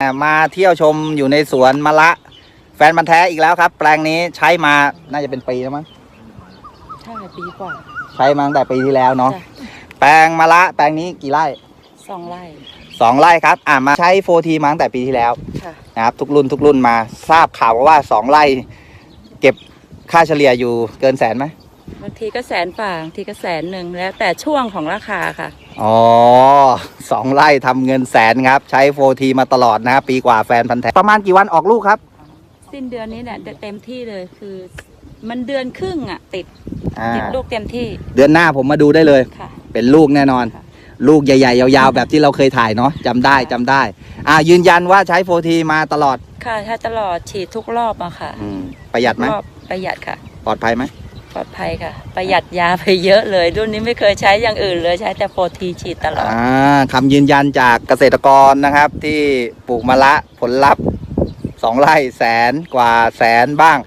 อ่ามาเที่ยวชมอยู่ในสวนมะละ แฟนมันธุ์แท้อีกแล้วครับ แปลงนี้ใช้มาน่าจะเป็นปีแล้วมั้งใช่ปีกว่าใช้มาตั้งแต่ปีที่แล้วเนาะจ้ะแปลงมะละ แปลงนี้กี่ไร่สองไร่สองไร่ครับ อ่ามาใช้โฟทีมาตั้งแต่ปีที่แล้วค่ะนะครับ ทุกรุ่นทุกรุ่นมาทราบข่าวว่าสองไร่ เก็บค่าเฉลี่ยอยู่เกินแสนไหม บางทีก็แสนฝ่าบางทีก็แสนหนึ่งแล้ว แต่ช่วงของราคาค่ะ อ๋อสองไร่ทำเงินแสนครับ ใช้โฟทีมาตลอดนะครับปีกว่าแฟนพันธุ์แท้ประมาณกี่วันออกลูกครับ สิ้นเดือนนี้เนี่ยเต็มที่เลยคือ มันเดือนครึ่งอะ ติดอ่าติดลูกเต็มที่เดือนหน้าผมมาดูได้เลย ค่ะ เป็นลูกแน่นอน ค่ะ ลูกใหญ่ๆ ยาวๆ แบบที่เราเคยถ่ายเนาะจำได้จำได้ อ่า ยืนยันว่าใช้โฟทีมาตลอดค่ะถ้าตลอดฉีดทุกรอบอะค่ะอมประหยัดไหมรอบประหยัดค่ะ ปลอดภัยไหม ปลอดภัยค่ะ ประหยัดยาไปเยอะเลย รุ่นนี้ไม่เคยใช้อย่างอื่นเลยใช้แต่โฟทีฉีดตลอดอ่าคำยืนยันจากเกษตรกรนะครับ ที่ปลูกมะละผลลัพธ์สองไร่แสนกว่าแสนบ้าง